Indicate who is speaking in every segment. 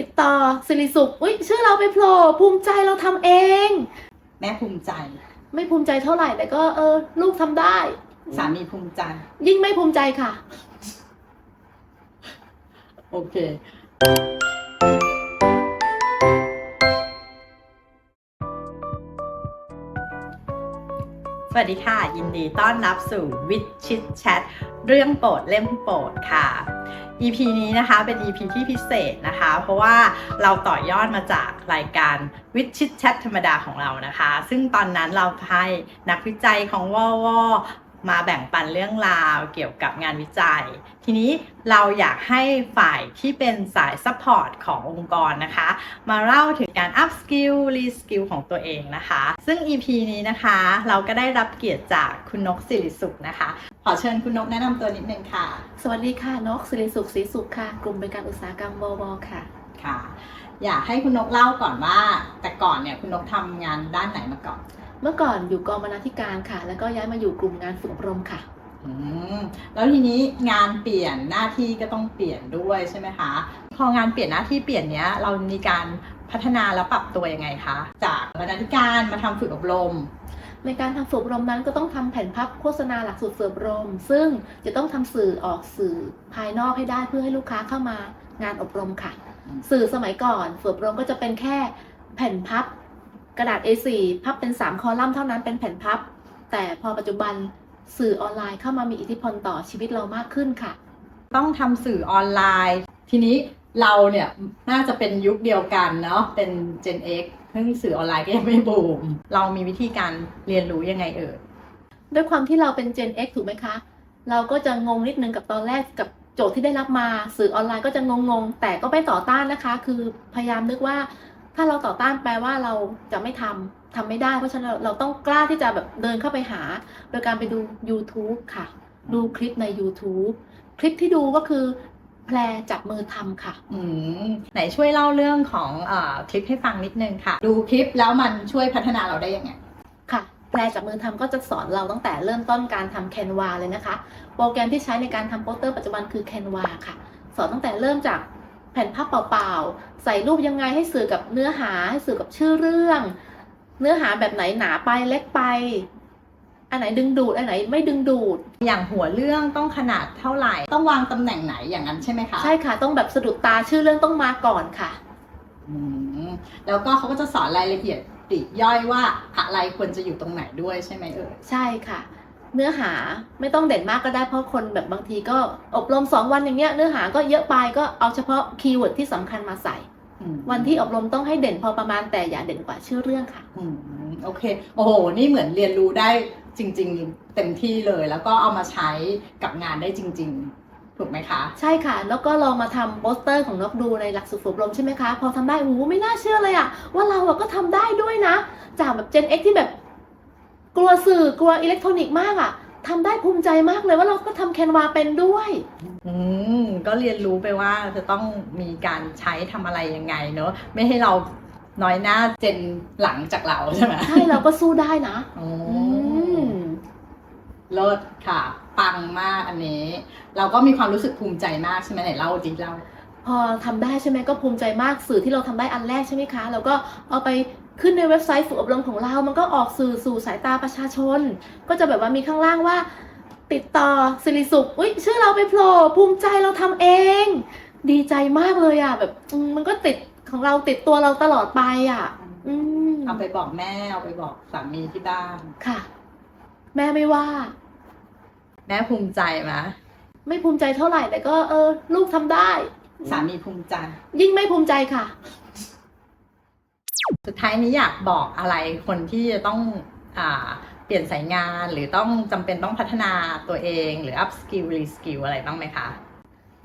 Speaker 1: ติดต่อสิริสุขอุ้ยชื่อเราไปโผล่ภูมิใจเราทำเอง
Speaker 2: แม่ภูมิใจ
Speaker 1: ไม่ภูมิใจเท่าไหร่แต่ก็เออ ลูกทำได้
Speaker 2: สามีภูมิใจ
Speaker 1: ยิ่งไม่ภูมิใจค่ะ
Speaker 2: โอเค สวัสดีค่ะ ยินดีต้อนรับสู่วิดชิดแชท เรื่องโปรดเล่มโปรดค่ะ EP นี้นะคะเป็น EP ที่พิเศษนะคะ เพราะว่าเราต่อยอดมาจากรายการวิชิตแชทธรรมดาของเรานะคะ ซึ่งตอนนั้นเราให้นักวิจัยของวอว มาแบ่งปันเรื่องราวเกี่ยวกับงานวิจัย ทีนี้เราอยากให้ฝ่ายที่เป็นสายซัพพอร์ตขององค์กรนะคะ มาเล่าถึงการ up skill re skill ของตัวเองนะคะ ซึ่ง EP นี้นะคะ เราก็ได้รับเกียรติจากคุณนกสิริสุขนะคะ ขอเชิญคุณนกแนะนำตัวนิดนึงค่ะ
Speaker 1: สวัสดีค่ะ นกสิริสุขศรีสุขค่ะ กลุ่มบริการอุตสาหกรรมววค่ะ
Speaker 2: ค่ะ อยากให้คุณนกเล่าก่อนว่า แต่ก่อนเนี่ยคุณนกทำงานด้านไหนมาก่อน
Speaker 1: เมื่อก่อนอยู่กองบรรณาธิการค่ะ แล้วก็ย้ายมาอยู่กลุ่มงานฝึกอบรมค่ะ
Speaker 2: อืมแล้วทีนี้งานเปลี่ยนหน้าที่ก็ต้องเปลี่ยนด้วยใช่ไหมคะ พองานเปลี่ยนหน้าที่เปลี่ยนเนี้ยเรามีการพัฒนาและปรับตัวยังไงคะ จากบรรณาธิการมาทำฝึกอบรม
Speaker 1: ในการทำฝึกอบรมนั้นก็ต้องทำแผ่นพับโฆษณาหลักสูตรฝึกอบรม ซึ่งจะต้องทำสื่อออกสื่อภายนอกให้ได้เพื่อให้ลูกค้าเข้ามางานอบรมค่ะ
Speaker 2: อืม
Speaker 1: สื่อสมัยก่อนฝึกอบรมก็จะเป็นแค่แผ่นพับ กระดาษ A4 พับเป็น 3 คอลัมน์เท่านั้นเป็นแผ่นพับ แต่พอปัจจุบันสื่อออนไลน์เข้ามามีอิทธิพลต่อชีวิตเรามากขึ้นค่ะ
Speaker 2: ต้องทำสื่อออนไลน์ ทีนี้เราเนี่ยน่าจะเป็นยุคเดียวกันเนาะเป็น Gen X ซึ่งสื่อออนไลน์ก็ยังไม่บูม เรามีวิธีการเรียนรู้ยังไงเอ่ย
Speaker 1: ด้วยความที่เราเป็น Gen X ถูกไหมคะ เราก็จะงงนิดนึงกับตอนแรกกับโจทย์ที่ได้รับมา สื่อออนไลน์ก็จะงงๆ แต่ก็ไม่ต่อต้านนะคะ คือพยายามนึกว่า ถ้าเราต่อต้านแปลว่าเราจะไม่ทำทำไม่ได้ เพราะฉะนั้นเราเราต้องกล้าที่จะแบบเดินเข้าไปหา โดยการไปดู YouTube ค่ะ ดูคลิปใน YouTube คลิปที่ดูก็คือแพรจับมือทำค่ะ
Speaker 2: อืมไหนช่วยเล่าเรื่องของเออคลิปให้ฟังนิดนึงค่ะ ดูคลิปแล้วมันช่วยพัฒนาเราได้ยังไง
Speaker 1: ค่ะแปลจากมือทำก็จะสอนเราตั้งแต่เริ่มต้นการทำ Canva เลยนะคะ โปรแกรมที่ใช้ในการทำโปสเตอร์ปัจจุบันคือ Canva ค่ะ สอนตั้งแต่เริ่มจาก แผ่นภาพเปล่าๆ ใส่รูปยังไงให้สื่อกับเนื้อหาให้สื่อกับชื่อเรื่อง เนื้อหาแบบไหนหนาไปเล็กไป อันไหนดึงดูด อันไหนไม่ดึงดูด
Speaker 2: อย่างหัวเรื่องต้องขนาดเท่าไหร่ ต้องวางตำแหน่งไหนอย่างนั้นใช่ไหมคะ
Speaker 1: ใช่ค่ะ ต้องแบบสะดุดตาชื่อเรื่องต้องมาก่อนค่ะ
Speaker 2: อืมแล้วก็เขาก็จะสอนรายละเอียดปลีกย่อยว่าอะไรควรจะอยู่ตรงไหนด้วยใช่ไหมเอ่ย
Speaker 1: ใช่ค่ะ เนื้อหาไม่ต้องเด่นมากก็ได้เพราะคนแบบบางทีก็อบรมสองวันอย่างเงี้ยเนื้อหาก็เยอะไปก็เอาเฉพาะคีย์เวิร์ดที่สำคัญมาใส่
Speaker 2: อืม
Speaker 1: วันที่อบรมต้องให้เด่นพอประมาณแต่อย่าเด่นกว่าชื่อเรื่องค่ะ
Speaker 2: อืมโอเค โอ้โห นี่เหมือนเรียนรู้ได้จริง ๆ เต็มที่เลย แล้วก็เอามาใช้กับงานได้จริง ๆ ถูกไหมคะ
Speaker 1: ใช่ค่ะ แล้วก็ลองมาทำโปสเตอร์ของนกดูในหลักสูตรฝึกอบรมใช่ไหมคะ พอทำได้โอ้โหไม่น่าเชื่อเลยอะว่าเราอะก็ทำได้ด้วยนะ จากแบบ Gen X ที่แบบ กลัวสื่อกลัวอิเล็กทรอนิกส์มากอะทำได้ภูมิใจมากเลยว่าเราก็ทำแคนวาเป็นด้วย
Speaker 2: อืมก็เรียนรู้ไปว่าจะต้องมีการใช้ทำอะไรยังไงเนอะไม่ให้เราน้อยหน้าเจนหลังจากเราใช่ไหม
Speaker 1: ใช่เราก็สู้ได้นะ
Speaker 2: อื
Speaker 1: อื
Speaker 2: ม
Speaker 1: ม
Speaker 2: เลิศค่ะ ปังมากอันนี้ เราก็มีความรู้สึกภูมิใจมากใช่ไหมไหนเล่าจิเล่า
Speaker 1: พอทำได้ใช่ไหมก็ภูมิใจมากสื่อที่เราทำได้อันแรกใช่ไหมคะแล้วก็เอาไป ขึ้นในเว็บไซต์ฝึกอบรมของเรา มันก็ออกสื่อสู่สายตาประชาชน ก็จะแบบว่ามีข้างล่างว่า ติดต่อสิริสุข อุ้ยชื่อเราไปโผล่ภูมิใจเราทำเอง ดีใจมากเลยอะ แบบอืมมันก็ติดของเราติดตัวเราตลอดไปอะอืม
Speaker 2: เอาไปบอกแม่เอาไปบอกสามีที่บ้าน
Speaker 1: ค่ะ แม่ไม่ว่า
Speaker 2: แม่ภูมิใจไหม
Speaker 1: ไม่ภูมิใจเท่าไหร่แต่ก็เออ ลูกทำได้
Speaker 2: สามีภูมิใจ
Speaker 1: ยิ่งไม่ภูมิใจค่ะ
Speaker 2: สุดท้ายนี้อยากบอกอะไรคนที่จะต้องอ่าเปลี่ยนสายงานหรือต้องจำเป็นต้องพัฒนาตัวเอง หรือ up skill re skill อะไรบ้างไหมคะ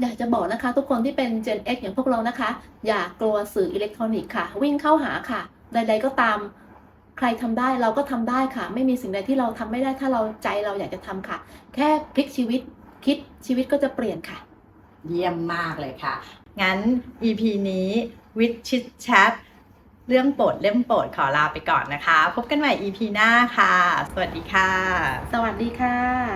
Speaker 1: อยากจะบอกนะคะ ทุกคนที่เป็น Gen X อย่างพวกเรานะคะ อย่ากลัวสื่ออิเล็กทรอนิกส์ค่ะ วิ่งเข้าหาค่ะ ใด ๆ ก็ตาม ใครทำได้เราก็ทำได้ค่ะ ไม่มีสิ่งใดที่เราทำไม่ได้ถ้าเราใจเราอยากจะทำค่ะ แค่พลิกชีวิตคิดชีวิตก็จะเปลี่ยนค่ะ
Speaker 2: เยี่ยมมากเลยค่ะ งั้น EP นี้ with chit chat เรื่องโปรดเล่มโปรดขอลาไปก่อนนะคะ พบกันใหม่ EP หน้าค่ะ สวัสดีค่ะ
Speaker 1: สวัสดีค่ะ